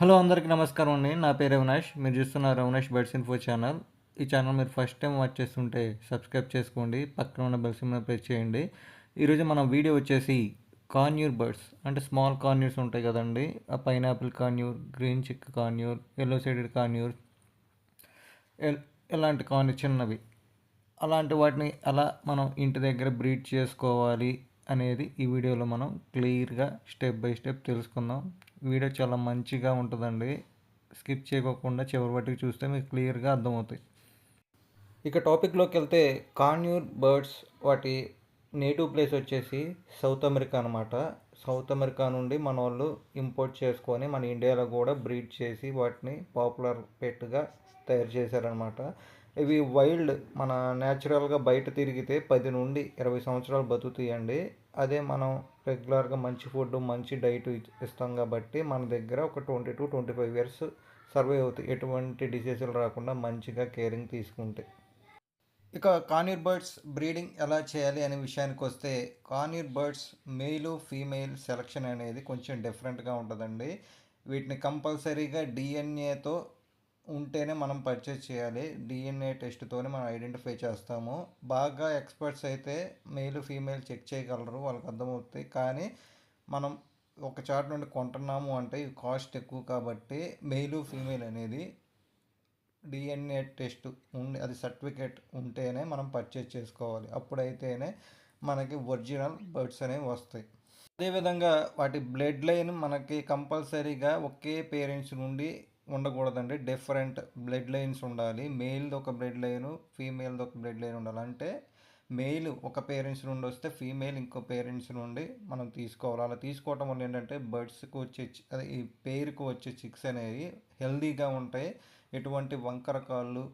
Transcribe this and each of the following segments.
Hello అందరికీ నమస్కారం అండి. నా పేరు అవినాష్ మీరు చూస్తున్నారు అవినాష్ బర్డ్స్ ఇన్ఫో ఛానల్. ఈ ఛానల్ మీరు ఫస్ట్ టైం వాచ్ చేస్తుంటే సబ్స్క్రైబ్ చేసుకోండి. పక్కన ఉన్న బెల్ సింబల్ ప్రెస్ చేయండి. ఈరోజు మన వీడియో వచ్చేసి కాన్యూర్ బర్డ్స్ అంటే స్మాల్ కాన్యూర్స్ ఉంటాయి కదండి. ఆ pineapple conure green cheek conure yellow sided conure L- ఇలాంటి కార్న్యూర్ చిన్నవి. అలాంటి వాటిని ఎలా మనం ఇంటి దగ్గర బ్రీడ్ చేసుకోవాలి అనేది ఈ వీడియోలో మనం క్లియర్గా స్టెప్ బై స్టెప్ తెలుసుకుందాం. వీడియో చాలా మంచిగా ఉంటుందండి. స్కిప్ చేయకోకుండా చివరి వరకు చూస్తే మీకు క్లియర్గా అర్థమవుతాయి. ఇక టాపిక్లోకి వెళ్తే కాన్యూర్ బర్డ్స్ వాటి నేటివ్ ప్లేస్ వచ్చేసి సౌత్ అమెరికా అనమాట సౌత్ అమెరికా నుండి మన వాళ్ళు ఇంపోర్ట్ చేసుకొని మన ఇండియాలో కూడా బ్రీడ్ చేసి వాటిని పాపులర్ పెట్టుగా తయారు చేశారనమాట ఇవి వైల్డ్ మన న్యాచురల్గా బయట తిరిగితే పది నుండి ఇరవై సంవత్సరాలు బతుకుతాయండి. అదే మనం రెగ్యులర్గా మంచి ఫుడ్ మంచి డైట్ ఇస్తాం కాబట్టి మన దగ్గర ఒక twenty to twenty five years survey అవుతాయి. ఎటువంటి డిసీజులు రాకుండా మంచిగా కేరింగ్ తీసుకుంటే. ఇక కానీర్ బర్డ్స్ బ్రీడింగ్ ఎలా చేయాలి అనే విషయానికి వస్తే conure birds male female selection అనేది కొంచెం డిఫరెంట్గా ఉంటుందండి. వీటిని కంపల్సరీగా డిఎన్ఏతో ఉంటేనే మనం పర్చేస్ చేయాలి. డిఎన్ఏ టెస్ట్తోనే మనం ఐడెంటిఫై చేస్తాము. బాగా ఎక్స్పర్ట్స్ అయితే మేల్ ఫీమేల్ చెక్ చేయగలరు వాళ్ళకి అర్థమవుతాయి. కానీ మనం ఒక చాట్ నుండి కొంటున్నాము అంటే ఇవి కాస్ట్ ఎక్కువ కాబట్టి మేలు ఫీమేల్ అనేది డిఎన్ఏ టెస్ట్ ఉండి అది సర్టిఫికేట్ ఉంటేనే మనం పర్చేస్ చేసుకోవాలి. అప్పుడైతేనే మనకి ఒరిజినల్ బర్డ్స్ అనేవి వస్తాయి. అదేవిధంగా వాటి బ్లడ్ లైన్ మనకి కంపల్సరీగా ఒకే పేరెంట్స్ నుండి ఉండకూడదండి. డిఫరెంట్ బ్లడ్ లైన్స్ ఉండాలి. మేల్ది ఒక బ్లడ్ లైన్ ఫీమేల్ది ఒక బ్లడ్ లైన్ ఉండాలి. అంటే మెయిల్ ఒక పేరెంట్స్ నుండి వస్తే ఫీమేల్ ఇంకో పేరెంట్స్ నుండి మనం తీసుకోవాలి. అలా తీసుకోవటం వల్ల ఏంటంటే బర్డ్స్కి వచ్చే చి- అదే ఈ పేరుకు వచ్చే చిక్స్ అనేవి హెల్దీగా ఉంటాయి. ఎటువంటి వంకర కాళ్ళు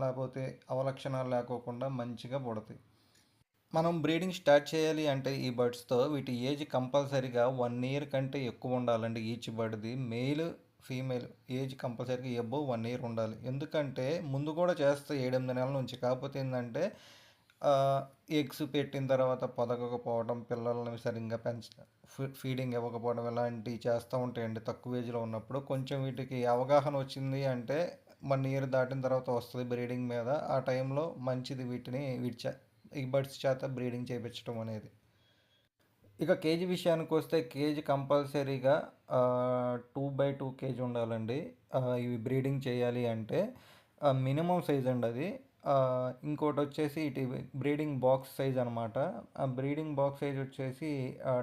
లేకపోతే అవలక్షణాలు లేకోకుండా మంచిగా పుడతాయి. మనం బ్రీడింగ్ స్టార్ట్ చేయాలి అంటే ఈ బర్డ్స్తో వీటి ఏజ్ కంపల్సరీగా వన్ ఇయర్ కంటే ఎక్కువ ఉండాలండి. ఈచ్ బర్డ్ది మెయిల్ ఫీమేల్ ఏజ్ కంపల్సరీగా ఎబోవ్ వన్ ఇయర్ ఉండాలి. ఎందుకంటే ముందు కూడా చేస్తే ఏడెనిమిది నెలల నుంచి. కాకపోతే ఏంటంటే ఎగ్స్ పెట్టిన తర్వాత పొదగకపోవడం పిల్లల్ని సరిగ్గా పెంచ ఫీ- ఫీడింగ్ ఇవ్వకపోవడం ఇలాంటివి చేస్తూ ఉంటాయండి తక్కువ ఏజ్లో ఉన్నప్పుడు. కొంచెం వీటికి అవగాహన వచ్చింది అంటే వన్ ఇయర్ దాటిన తర్వాత వస్తుంది బ్రీడింగ్ మీద. ఆ టైంలో మంచిది వీటిని వీటి ఈ బర్డ్స్ చేత బ్రీడింగ్ చేయించడం అనేది. ఇక కేజీ విషయానికి వస్తే కేజీ కంపల్సరీగా టూ బై టూ కేజీ ఉండాలండి. ఇవి బ్రీడింగ్ చేయాలి అంటే మినిమం సైజ్ అండి అది. ఇంకోటి వచ్చేసి ఇటు బ్రీడింగ్ బాక్స్ సైజ్ అనమాట ఆ బ్రీడింగ్ బాక్స్ సైజ్ వచ్చేసి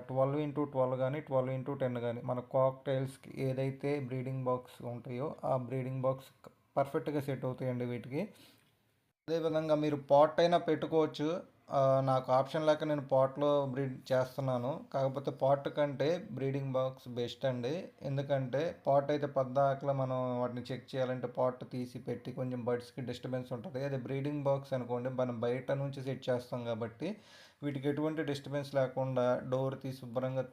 ట్వెల్వ్ ఇంటూ ట్వెల్వ్ కానీ ట్వెల్వ్ ఇంటూ టెన్ కానీ మన కాక్టైల్స్కి ఏదైతే బ్రీడింగ్ బాక్స్ ఉంటాయో ఆ బ్రీడింగ్ బాక్స్ పర్ఫెక్ట్గా సెట్ అవుతాయండి వీటికి. అదేవిధంగా మీరు పాట్ అయినా పెట్టుకోవచ్చు. నాకు ఆప్షన్ లేక నేను పాట్లో బ్రీడ్ చేస్తున్నాను. కాకపోతే పాట్ కంటే బ్రీడింగ్ బాక్స్ బెస్ట్ అండి. ఎందుకంటే పాట్ అయితే పద్దాకలా మనం వాటిని చెక్ చేయాలంటే పాట్ తీసి పెట్టి కొంచెం బర్డ్స్కి డిస్టర్బెన్స్ ఉంటుంది. అదే బ్రీడింగ్ బాక్స్ అనుకోండి మనం బయట నుంచి సెట్ చేస్తాం కాబట్టి వీటికి ఎటువంటి డిస్టర్బెన్స్ లేకుండా డోర్ తీసి శుభ్రంగా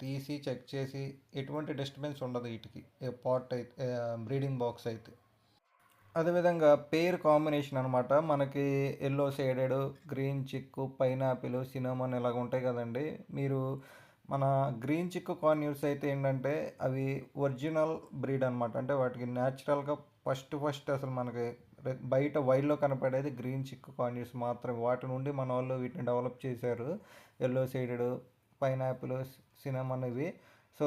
తీసి చెక్ చేసి ఎటువంటి డిస్టర్బెన్స్ ఉండదు వీటికి. పాట్ అయితే బ్రీడింగ్ బాక్స్ అయితే. అదేవిధంగా పేర్ కాంబినేషన్ అనమాట మనకి yellow shaded green cheek pineapple cinnamon ఇలాగ ఉంటాయి కదండి. మీరు మన గ్రీన్ చిక్కు కార్న్యూస్ అయితే ఏంటంటే అవి ఒరిజినల్ బ్రీడ్ అనమాట అంటే వాటికి న్యాచురల్గా ఫస్ట్ ఫస్ట్ అసలు మనకి బయట వైల్డ్లో కనపడేది గ్రీన్ చిక్కు కార్న్యూస్ మాత్రమే. వాటి నుండి మన వాళ్ళు వీటిని డెవలప్ చేశారు. ఎల్లో షేడెడ్ పైనాపిల్ సినమన్ ఇవి. సో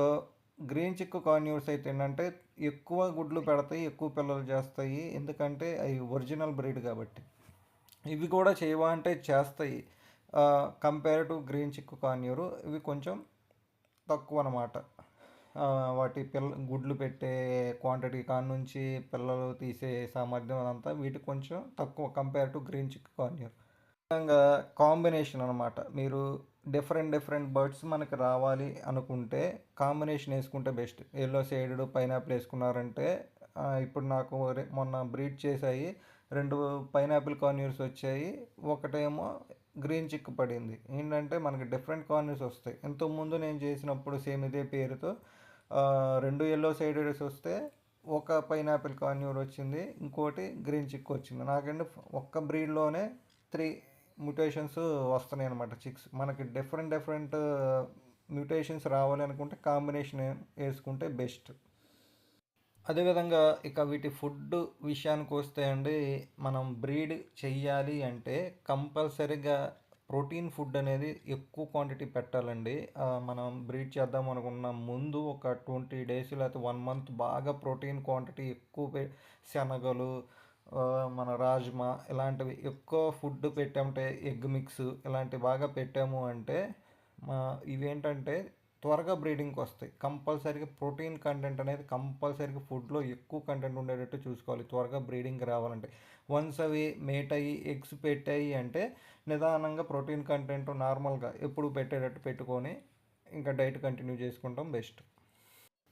గ్రీన్ చిక్కు కార్న్యూస్ అయితే ఏంటంటే ఎక్కువ గుడ్లు పెడతాయి ఎక్కువ పిల్లలు చేస్తాయి. ఎందుకంటే అవి ఒరిజినల్ బ్రీడ్ కాబట్టి. ఇవి కూడా చేయవా అంటే చేస్తాయి. కంపేర్ టు గ్రీన్ చిక్కు కాన్యూరు ఇవి కొంచెం తక్కువ అనమాట వాటి పిల్ల గుడ్లు పెట్టే క్వాంటిటీ కాడ నుంచి పిల్లలు తీసే సామర్థ్యం అదంతా వీటికి కొంచెం తక్కువ కంపేర్ టు గ్రీన్ చిక్కు కాన్యూరు. కాంబినేషన్ అనమాట మీరు డిఫరెంట్ డిఫరెంట్ బర్డ్స్ మనకి రావాలి అనుకుంటే కాంబినేషన్ వేసుకుంటే బెస్ట్. ఎల్లో సైడెడ్ పైనాపిల్ వేసుకున్నారంటే ఇప్పుడు నాకు మొన్న బ్రీడ్ చేసాయి రెండు పైనాపిల్ కార్న్యూర్స్ వచ్చాయి. ఒకటేమో గ్రీన్ చిక్ పడింది. ఏంటంటే మనకి డిఫరెంట్ కార్న్యూర్స్ వస్తాయి. ఇంతకుముందు నేను చేసినప్పుడు సేమ్ ఇదే పేరుతో రెండు ఎల్లో సైడెడ్స్ వస్తే ఒక పైనాపిల్ కార్న్యూర్ వచ్చింది. ఇంకోటి గ్రీన్ చిక్ వచ్చింది. నాకంటే ఒక్క బ్రీడ్లోనే త్రీ మ్యూటేషన్స్ వస్తున్నాయి అనమాట చిక్స్ మనకి డిఫరెంట్ డిఫరెంట్ మ్యూటేషన్స్ రావాలి అనుకుంటే కాంబినేషన్ వేసుకుంటే బెస్ట్ అదేవిధంగా ఇక వీటి ఫుడ్ విషయానికి వస్తే అండి మనం బ్రీడ్ చెయ్యాలి అంటే కంపల్సరీగా ప్రోటీన్ ఫుడ్ అనేది ఎక్కువ క్వాంటిటీ పెట్టాలండి. మనం బ్రీడ్ చేద్దాం అనుకున్న ముందు ఒక ట్వంటీ డేస్ లేకపోతే వన్ మంత్ బాగా ప్రోటీన్ క్వాంటిటీ ఎక్కువ శనగలు మన రాజ్మా ఇలాంటివి ఎక్కువ ఫుడ్ పెట్టామంటే ఎగ్ మిక్స్ ఇలాంటివి బాగా పెట్టాము అంటే మా ఇవేంటంటే త్వరగా బ్రీడింగ్కి వస్తాయి. కంపల్సరీగా ప్రోటీన్ కంటెంట్ అనేది కంపల్సరీగా ఫుడ్లో ఎక్కువ కంటెంట్ ఉండేటట్టు చూసుకోవాలి. త్వరగా బ్రీడింగ్ రావాలంటే. వన్స్ అవి మేట్ అయ్యి ఎగ్స్ పెట్టాయి అంటే నిదానంగా ప్రోటీన్ కంటెంట్ నార్మల్గా ఎప్పుడు పెట్టేటట్టు పెట్టుకొని ఇంకా డైట్ కంటిన్యూ చేసుకుంటాం బెస్ట్.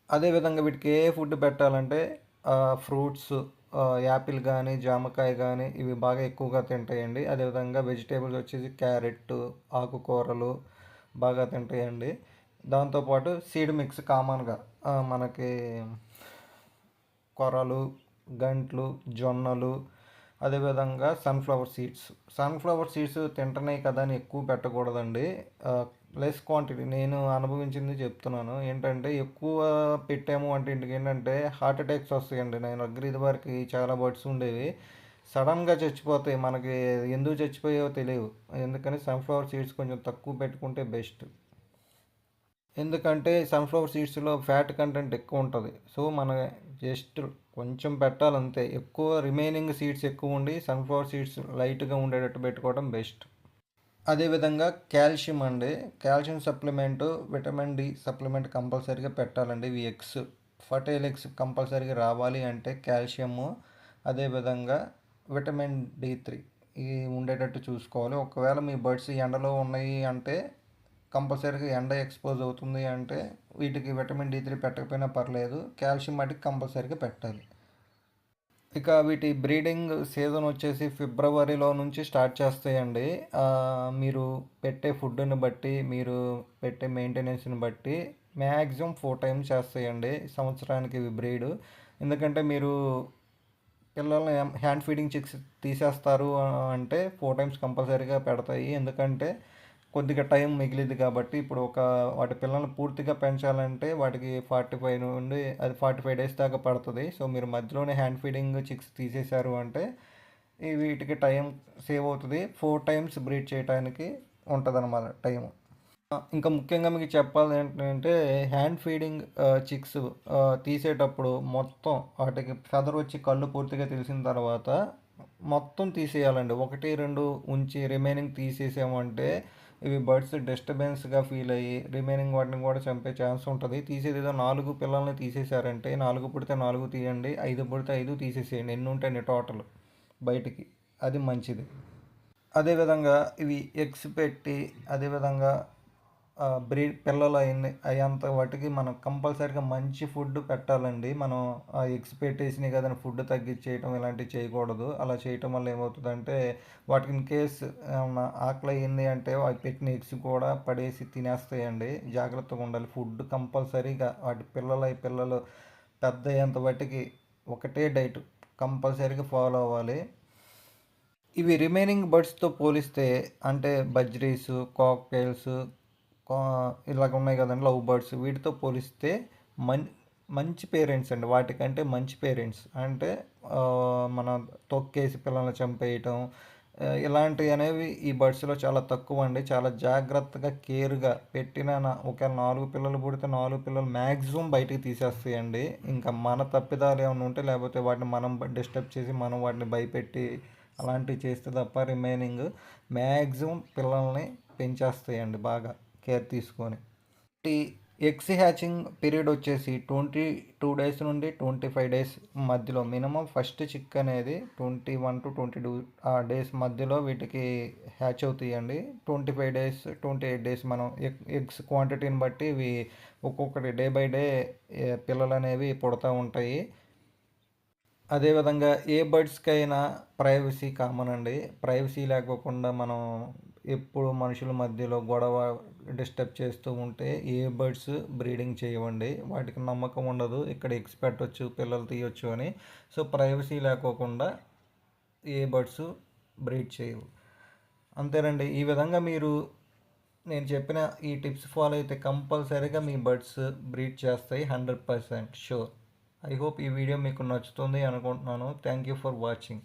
అదేవిధంగా వీటికి ఏ ఫుడ్ పెట్టాలంటే ఫ్రూట్స్ యాపిల్ కానీ జామకాయ కానీ ఇవి బాగా ఎక్కువగా తింటాయండి. అదేవిధంగా వెజిటేబుల్స్ వచ్చేసి క్యారెట్ ఆకుకూరలు బాగా తింటాయండి. దాంతోపాటు సీడ్ మిక్స్ కామన్గా మనకి కొరలు గంట్లు జొన్నలు అదేవిధంగా సన్ఫ్లవర్ సీడ్స్. సన్ఫ్లవర్ సీడ్స్ తింటున్నాయి కదా అని ఎక్కువ పెట్టకూడదండి. Less quantity. నేను అనుభవించింది చెప్తున్నాను. ఏంటంటే ఎక్కువ పెట్టాము అంటే ఇంటికి ఏంటంటే హార్ట్ అటాక్స్ వస్తాయండి. నేను దగ్గర ఇది వరకు చాలా బర్డ్స్ ఉండేవి. సడన్గా చచ్చిపోతాయి. మనకి ఎందుకు చచ్చిపోయావో తెలియవు. ఎందుకని సన్ఫ్లవర్ సీడ్స్ కొంచెం తక్కువ పెట్టుకుంటే బెస్ట్. ఎందుకంటే సన్ఫ్లవర్ సీడ్స్లో ఫ్యాట్ కంటెంట్ ఎక్కువ ఉంటుంది. సో మన జస్ట్ కొంచెం పెట్టాలంతే. ఎక్కువ రిమైనింగ్ సీడ్స్ ఎక్కువ ఉండి సన్ఫ్లవర్ సీడ్స్ లైట్గా ఉండేటట్టు పెట్టుకోవడం బెస్ట్. అదేవిధంగా కాల్షియం అండి. Calcium supplement vitamin D supplement కంపల్సరీగా పెట్టాలండి ఇవి ఎగ్స్ ఫర్టైల్ ఎగ్స్ కంపల్సరీగా రావాలి అంటే కాల్షియము అదేవిధంగా విటమిన్ డి త్రీ ఇవి ఉండేటట్టు చూసుకోవాలి. ఒకవేళ మీ బర్డ్స్ ఎండలో ఉన్నాయి అంటే కంపల్సరీగా ఎండ ఎక్స్పోజ్ అవుతుంది అంటే వీటికి విటమిన్ డి త్రీ పెట్టకపోయినా పర్లేదు కాల్షియం మటుకు కంపల్సరీగా పెట్టాలి. ఇక వీటి బ్రీడింగ్ సీజన్ వచ్చేసి ఫిబ్రవరిలో నుంచి స్టార్ట్ చేస్తాయండి. మీరు పెట్టే ఫుడ్ని బట్టి మీరు పెట్టే మెయింటెనెన్స్ని బట్టి మ్యాక్సిమం ఫోర్ టైమ్స్ చేస్తాయండి సంవత్సరానికి ఇవి బ్రీడ్. ఎందుకంటే మీరు పిల్లల్ని హ్యాండ్ ఫీడింగ్ చిక్స్ తీసేస్తారు అంటే ఫోర్ టైమ్స్ కంపల్సరీగా పెడతాయి. ఎందుకంటే కొద్దిగా టైం మిగిలింది కాబట్టి ఇప్పుడు ఒక వాటి పిల్లల్ని పూర్తిగా పెంచాలంటే వాటికి ఫార్టీ ఫైవ్ నుండి అది ఫార్టీ ఫైవ్ డేస్ దాకా పడుతుంది. సో మీరు మధ్యలోనే హ్యాండ్ ఫీడింగ్ చిక్స్ తీసేశారు అంటే వీటికి టైం సేవ్ అవుతుంది. ఫోర్ టైమ్స్ బ్రీడ్ చేయడానికి ఉంటుంది అనమాట టైం ఇంకా ముఖ్యంగా మీకు చెప్పాలి ఏంటంటే హ్యాండ్ ఫీడింగ్ చిక్స్ తీసేటప్పుడు మొత్తం వాటికి ఫెదర్ వచ్చి కళ్ళు పూర్తిగా తెలిసిన తర్వాత మొత్తం తీసేయాలండి. ఒకటి రెండు ఉంచి రిమైనింగ్ తీసేసామంటే ఇవి బర్డ్స్ డిస్టర్బెన్స్గా ఫీల్ అయ్యి రిమైనింగ్ వాటిని కూడా చంపే ఛాన్స్ ఉంటుంది. తీసేది ఏదో నాలుగు పిల్లల్ని తీసేశారంటే నాలుగు పుడితే నాలుగు తీయండి ఐదు పుడితే ఐదు తీసేసేయండి. ఎన్ని ఉంటాయండి టోటల్ బయటికి? అది మంచిది. అదేవిధంగా ఇవి ఎగ్స్ పెట్టి అదేవిధంగా బ్రీడ్ పిల్లలు అయిన అయ్యేంత వాటికి మనం కంపల్సరీగా మంచి ఫుడ్ పెట్టాలండి. మనం ఆ ఎగ్స్ పెట్టేసినాయి కదా ఫుడ్ తగ్గించేయటం ఇలాంటివి చేయకూడదు. అలా చేయటం వల్ల ఏమవుతుందంటే వాటికి ఇన్ కేస్ ఏమన్నా ఆకలి అయింది అంటే అవి పెట్టిన ఎగ్స్ కూడా పడేసి తినేస్తాయండి. జాగ్రత్తగా ఉండాలి. ఫుడ్ కంపల్సరీగా వాటి పిల్లలు అయి పిల్లలు పెద్ద అయ్యేంత వాటికి ఒకటే డైట్ కంపల్సరీగా ఫాలో అవ్వాలి. ఇవి రిమైనింగ్ బర్డ్స్తో పోలిస్తే అంటే బజ్రీస్ కాక్టైల్స్ ఇలాగ ఉన్నాయి కదండి లవ్ బర్డ్స్. వీటితో పోలిస్తే మం మంచి పేరెంట్స్ అండి. వాటికంటే మంచి పేరెంట్స్. అంటే మన తొక్కేసి పిల్లల్ని చంపేయటం ఇలాంటివి అనేవి ఈ బర్డ్స్లో చాలా తక్కువ అండి. చాలా జాగ్రత్తగా కేర్గా పెట్టిన ఒకవేళ నాలుగు పిల్లలు పుడితే నాలుగు పిల్లలు మ్యాక్సిమం బయటికి తీసేస్తాయండి. ఇంకా మన తప్పిదాలు ఏమైనా ఉంటే లేకపోతే వాటిని మనం డిస్టర్బ్ చేసి మనం వాటిని భయపెట్టి అలాంటివి చేస్తే తప్ప రిమైనింగ్ మ్యాక్సిమం పిల్లల్ని పెంచేస్తాయండి బాగా. కేర్ తీసుకొని. ఎగ్స్ హ్యాచింగ్ పీరియడ్ వచ్చేసి ట్వంటీ టూ డేస్ నుండి ట్వంటీ ఫైవ్ డేస్ మధ్యలో మినిమం ఫస్ట్ చిక్ అనేది twenty one to twenty two ఆ డేస్ మధ్యలో వీటికి హ్యాచ్ అవుతాయండి. Twenty five days twenty eight days మనం ఎగ్స్ క్వాంటిటీని బట్టి ఇవి ఒక్కొక్కటి డే బై డే పిల్లలు అనేవి పుడతూ ఉంటాయి. అదేవిధంగా ఏ బర్డ్స్కైనా ప్రైవసీ కామన్ అండి. ప్రైవసీ లేకోకుండా మనం ఎప్పుడు మనుషుల మధ్యలో గొడవ డిస్టర్బ్ చేస్తూ ఉంటే ఏ బర్డ్స్ బ్రీడింగ్ చేయవండి. వాటికి నమ్మకం ఉండదు. ఇక్కడ ఎగ్స్ పెట్టవచ్చు పిల్లలు తీయొచ్చు అని. సో ప్రైవసీ లేకోకుండా ఏ బర్డ్స్ బ్రీడ్ చేయవు. అంతేనండి. ఈ విధంగా మీరు నేను చెప్పిన ఈ టిప్స్ ఫాలో అయితే కంపల్సరీగా మీ బర్డ్స్ బ్రీడ్ చేస్తాయి. Hundred percent sure. I hope ఈ వీడియో మీకు నచ్చుతుంది అనుకుంటున్నాను. Thank you for watching.